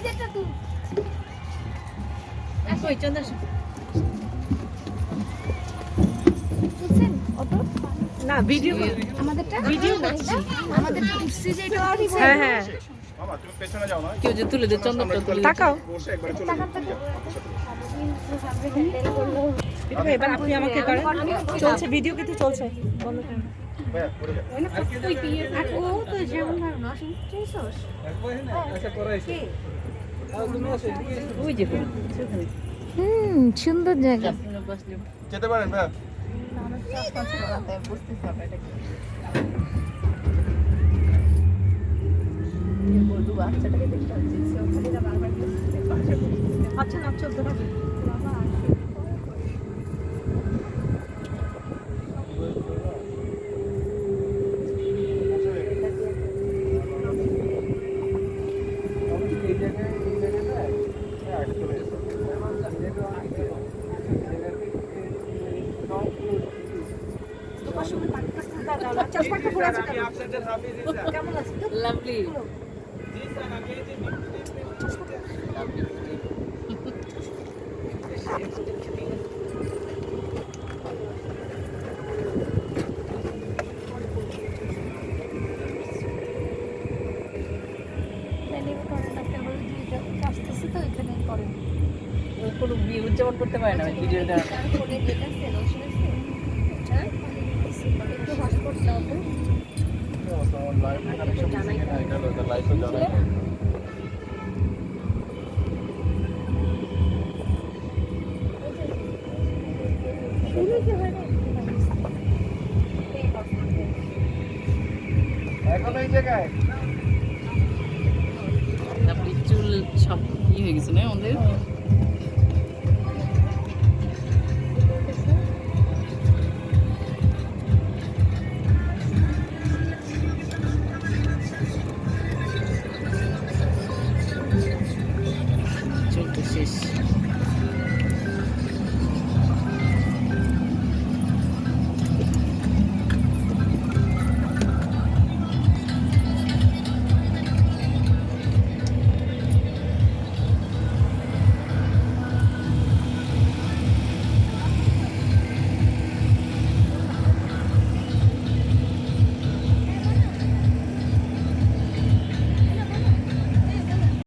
নিজেরটা তুই কই চন্দন বুঝছেন অটো? না ভিডিও আমাদেরটা? ভিডিও করছি। আমাদের উঠছি যে এটা হ্যাঁ হ্যাঁ। মামা তুমি পেছনে যাও না। কেউ যে তুলে দে চন্দনটা তুলে। তাকাও। বসে একবার চলে যাও। বিটু ভাই, এবার আপনি আমাকে করেন। চলছে ভিডিও কিন্তু চলছে। বলো কেন? ভাইয়া, পড়ে যাও। আর ও তো যেমন ভাবে না শুনছিস? ওই যে। হুম সুন্দর জায়গা। যেতে পারেন ভাইয়া আচ্ছা না চলতে হবে। লাভলি কোনো উদযাপন করতে পারে না ভিডিওটা ফোনে হয় এখন এই জায়গায়? চুল সব ই হয়ে গেছে না আমাদের?